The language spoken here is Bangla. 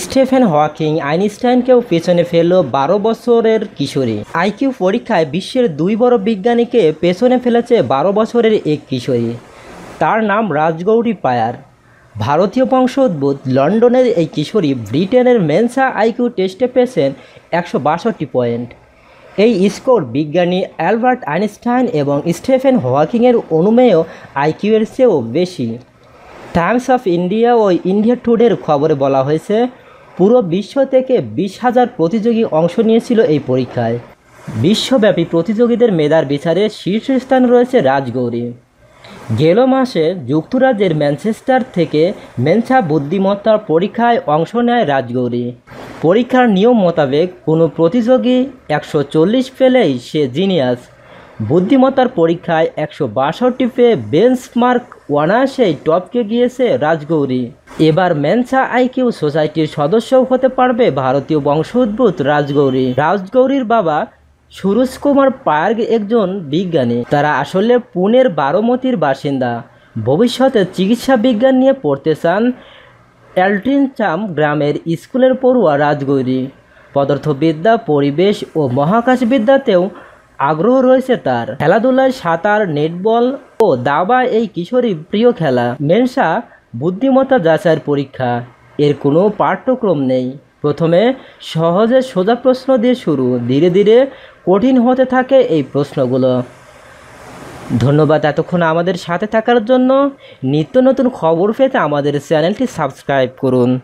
স্টেফেন হকিং, আইনস্টাইনকেও পেছনে ফেলল বারো বছরের কিশোরী। আইকিউ পরীক্ষায় বিশ্বের দুই বড় বিজ্ঞানীকে পেছনে ফেলেছে বারো বছরের এক কিশোরী। তার নাম রাজগৌরী পায়ার। ভারতীয় বংশোদ্ভূত লন্ডনের এই কিশোরী ব্রিটেনের মেনসা আইকিউ টেস্টে পেয়েছেন একশো বাষট্টি পয়েন্ট। এই স্কোর বিজ্ঞানী অ্যালবার্ট আইনস্টাইন এবং স্টেফেন হকিংয়ের অনুমেয় আইকিউয়ের চেয়েও বেশি। টাইমস অফ ইন্ডিয়া ও ইন্ডিয়া টুডের খবরে বলা হয়েছে, পুরো বিশ্ব থেকে বিশ হাজার প্রতিযোগী অংশ নিয়েছিল এই পরীক্ষায়। বিশ্বব্যাপী প্রতিযোগীদের মেধার বিচারে শীর্ষস্থান রয়েছে রাজগৌরী। গেল মাসে যুক্তরাজ্যের ম্যানচেস্টার থেকে মেনসা বুদ্ধিমত্তার পরীক্ষায় অংশ নেয় রাজগৌরী। পরীক্ষার নিয়ম মোতাবেক কোনো প্রতিযোগী একশো চল্লিশ পেলেই সে জিনিয়াস। বুদ্ধিমত্তার পরীক্ষায় একশো বাষট্টি পেয়ে বেঞ্চমার্ক অনায়াসেই টপকে গিয়েছে রাজগৌরী। এবার মেনসা আইকিউ সোসাইটির সদস্যও হতে পারবে ভারতীয় বংশোদ্ভূত রাজগৌরী। রাজগৌরীর বাবা সুরজ কুমার পার্গ একজন বিজ্ঞানী। তারা আসলে পুনের বারোমতির বাসিন্দা। ভবিষ্যতে চিকিৎসা বিজ্ঞান নিয়ে পড়তে চান অ্যালটিনচাম গ্রামের স্কুলের পড়ুয়া রাজগৌরী। পদার্থবিদ্যা, পরিবেশ ও মহাকাশবিদ্যাতেও আগ্রহ রয়েছে তার। খেলাধুলায় সাঁতার, নেটবল ও দাবা এই কিশোরী প্রিয় খেলা। মেনসা বুদ্ধিমত্তা যাচাইয়ের পরীক্ষা। এর কোনো পাঠ্যক্রম নেই। প্রথমে সহজে সোজা প্রশ্ন দিয়ে শুরু। ধীরে ধীরে কঠিন হতে থাকে এই প্রশ্নগুলো। ধন্যবাদ এতক্ষণ আমাদের সাথে থাকার জন্য। নিত্য নতুন খবর পেতে আমাদের চ্যানেলটি সাবস্ক্রাইব করুন।